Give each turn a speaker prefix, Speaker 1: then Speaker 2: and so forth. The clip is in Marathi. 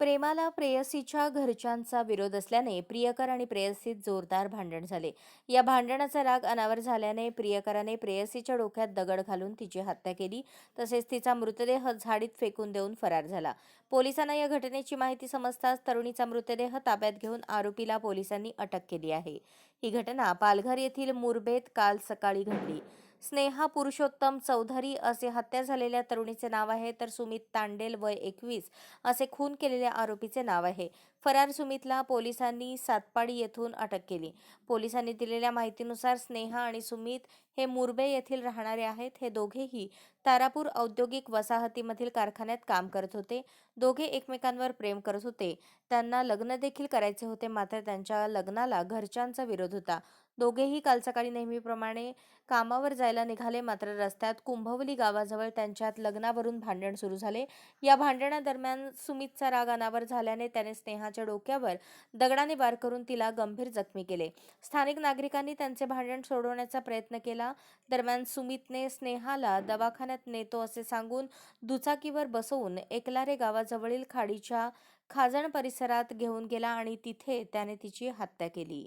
Speaker 1: प्रेमाला प्रेयसीच्या घरच्यांचा विरोध असल्याने प्रियकर आणि प्रेयसीत जोरदार भांडण झाले. या भांडणाचा राग अनावर झाल्याने प्रियकराने प्रेयसीच्या डोक्यात दगड घालून तिची हत्या केली. तसेच तिचा मृतदेह झाडीत फेकून देऊन फरार झाला. पोलिसांना या घटनेची माहिती समजताच तरुणीचा मृतदेह ताब्यात घेऊन आरोपीला पोलिसांनी अटक केली आहे. ही घटना पालघर येथील मुरबेत काल सकाळी घडली. स्नेहा पुरुषोत्तम चौधरी असे हत्या झालेल्या तरुणीचे नाव आहे तर सुमित तांडेल वय एकवीस असे खून केलेल्या आरोपीचे नाव आहे. फरार सुमितला पोलिसांनी सातपाडी येथून अटक केली. पोलिसांनी दिलेल्या माहितीनुसार स्नेहा आणि सुमित हे मुरबे येथील राहणारे आहेत. हे दोघेही तारापूर औद्योगिक वसाहतीमधील कारखान्यात काम करत होते. दोघे एकमेकांवर प्रेम करत होते. त्यांना लग्न देखील करायचे होते मात्र त्यांच्या लग्नाला घरच्यांचा विरोध होता. दोघेही काल सकाळी नेहमीप्रमाणे कामावर जायला निघाले. मात्र रस्त्यात कुंभवली गावाजवळ त्यांच्यात लग्नावरून भांडण सुरू झाले. या भांडणादरम्यान सुमितचा राग अनावर झाल्याने त्याने स्नेहाच्या डोक्यावर दगडाने वार करून तिला गंभीर जखमी केले. स्थानिक नागरिकांनी त्यांचे भांडण सोडवण्याचा प्रयत्न केला. दरम्यान सुमितने स्नेहाला दवाखान्यात नेतो असे सांगून दुचाकीवर बसवून एकलारे गावाजवळील खाडीच्या खाजण परिसरात घेऊन गेला आणि तिथे त्याने तिची हत्या केली.